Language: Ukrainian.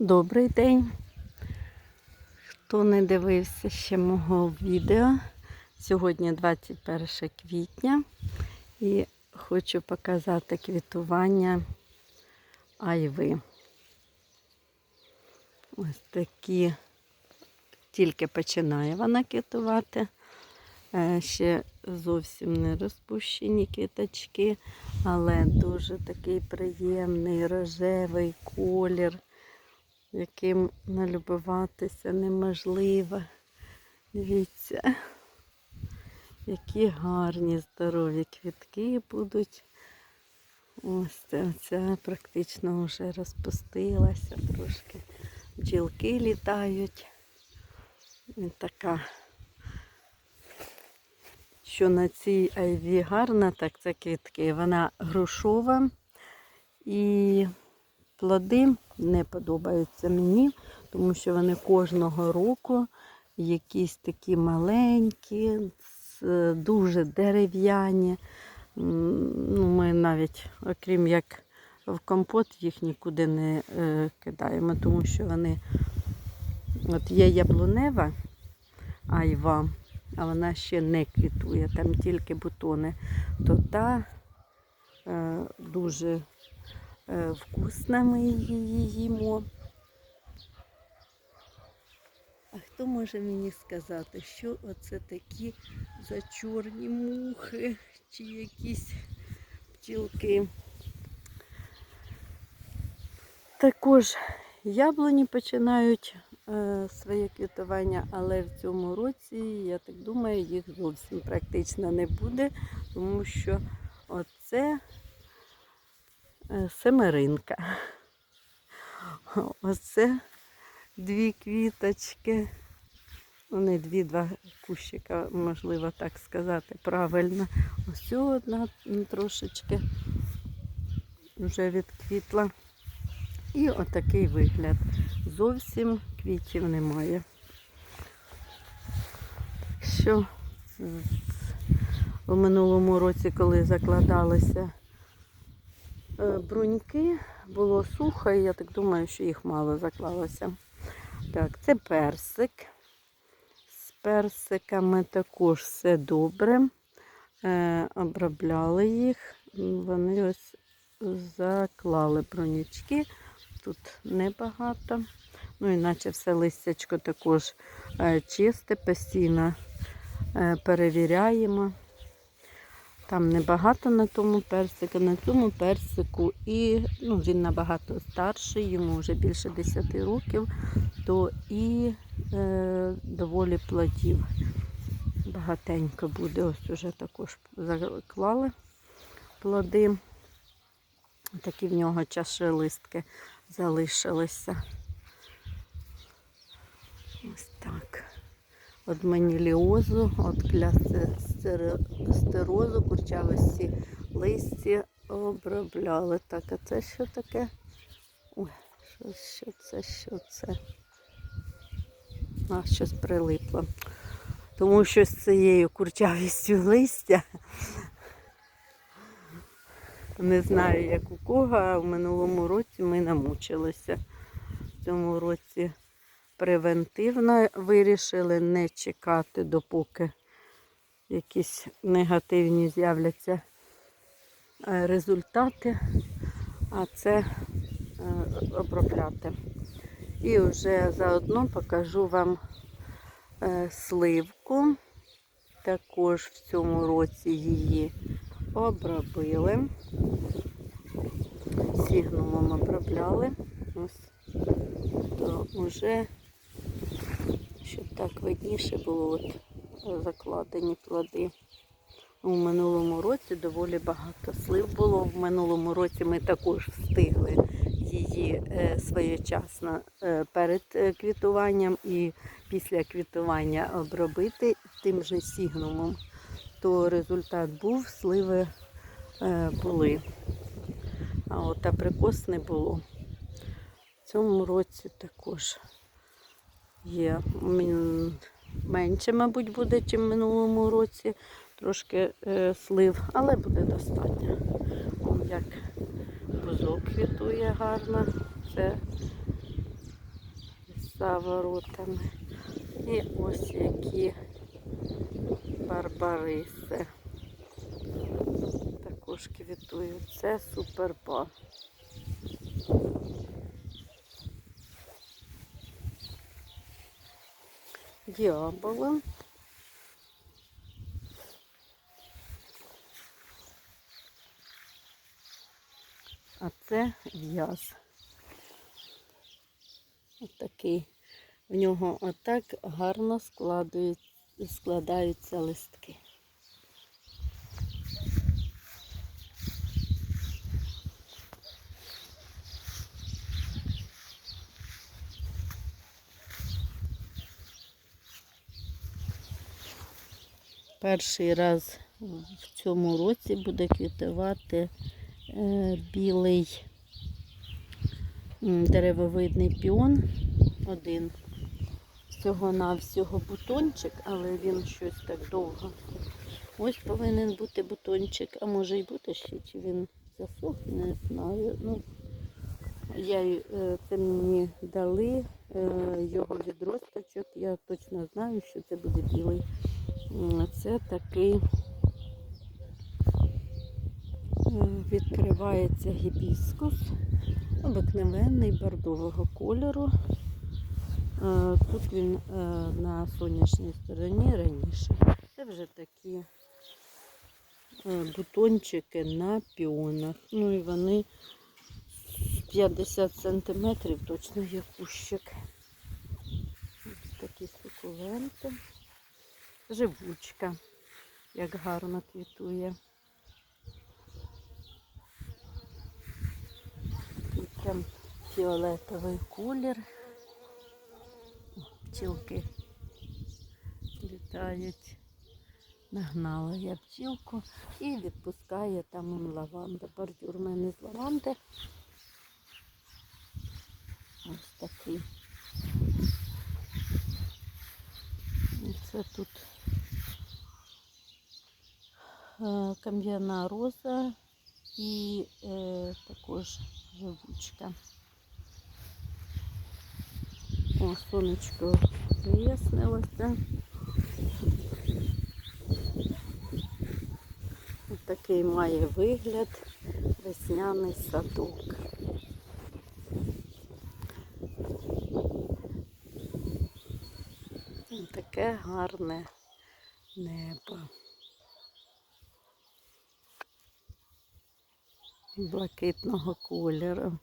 Добрий день. Хто не дивився ще мого відео, сьогодні 21 квітня і хочу показати квітування айви. Ось такі, тільки починає вона квітувати. Е, Ще зовсім не розпущені квіточки, але дуже такий приємний рожевий колір яким налюбуватися неможливо. Дивіться, які гарні здорові квітки будуть. Ось це, ця практично вже розпустилася трошки. Бджілки літають. І така, що на цій айві гарна, так це квітки. Вона грушова і плоди не подобаються мені, тому що вони кожного року якісь такі маленькі, дуже дерев'яні. Ну, ми навіть, окрім як в компот, їх нікуди не е, кидаємо, тому що вони от є яблунева айва, а вона ще не квітує, там тільки бутони, то та е, дуже Е, Вкусна ми її їмо. А хто може мені сказати, що оце такі за чорні мухи чи якісь пчілки? Також яблуні починають е, своє квітування, але в цьому році, я так думаю, їх зовсім практично не буде, тому що оце семеринка. Оце дві квіточки. Вони дві-два кущика, можливо так сказати, правильно. Ось одна трошечки вже відквітла. І отакий вигляд. Зовсім квітів немає. Що у минулому році, коли закладалися Е, бруньки, було сухо, і я так думаю, що їх мало заклалося. Так, це персик. З персиками також все добре. Е, Обробляли їх, вони ось заклали брунячки. Тут небагато. Ну, іначе все листячко також е, чисте, постійно е, перевіряємо. Там небагато на тому персику, на цьому персику, і ну, він набагато старший, йому вже більше 10 років, то і е, доволі плодів. Багатенько буде. Ось уже також заклали плоди. Такі в нього чашелистки залишилися. Ось так від маніліозу, від клястерозу, курчавості листі обробляли. Так, а це що таке? Ой, що, що це, що це? А, щось прилипло. Тому що з цією курчавістю листя. Не знаю, як у кого, а в минулому році ми намучилися. В цьому році превентивно вирішили не чекати, допоки якісь негативні з'являться е, результати, а це е, обробляти. І вже заодно покажу вам е, сливку. Також в цьому році її обробили. Сігнумом обробляли. Ось то вже щоб так видніше було от закладені плоди. У минулому році доволі багато слив було. В минулому році ми також встигли її е, своєчасно е, перед е, квітуванням і після квітування обробити тим же сігнумом. То результат був, сливи були. А от априкос не було. В цьому році також є. Менше, мабуть, буде, ніж в минулому році. Трошки е, слив, але буде достатньо. Вон як бузок квітує гарно. Це за воротами. І ось які барбариси. Також квітують. Це суперба. Діабола. А це в'яз. Отакий. такий. В нього отак гарно складаються листки. Перший раз в цьому році буде квітувати е, білий деревовидний піон. Один всього-навсього бутончик, але він щось так довго. Ось повинен бути бутончик, а може й бути ще, чи він засох, не знаю. Ну, я, е, це мені дали е, його відросточок. Я точно знаю, що це буде білий. Це такий е, відкривається гібіскус, обикновенний бордового кольору. Е, Тут він е, на сонячній стороні раніше. Це вже такі бутончики на піонах. Ну і вони 50 сантиметрів точно є кущик. Ось такі сукуленти. Живучка, як гарно квітує. Прям фіолетовий колір. Пчілки літають. Нагнала я пчілку і відпускає там лаванда. Бордюр у мене з лаванди. Ось такий. І Це тут кам'яна роза і е, також живучка. О, сонечко вияснилося. Ось такий має вигляд весняний садок. Ось Таке гарне небо. Блакитного кольору.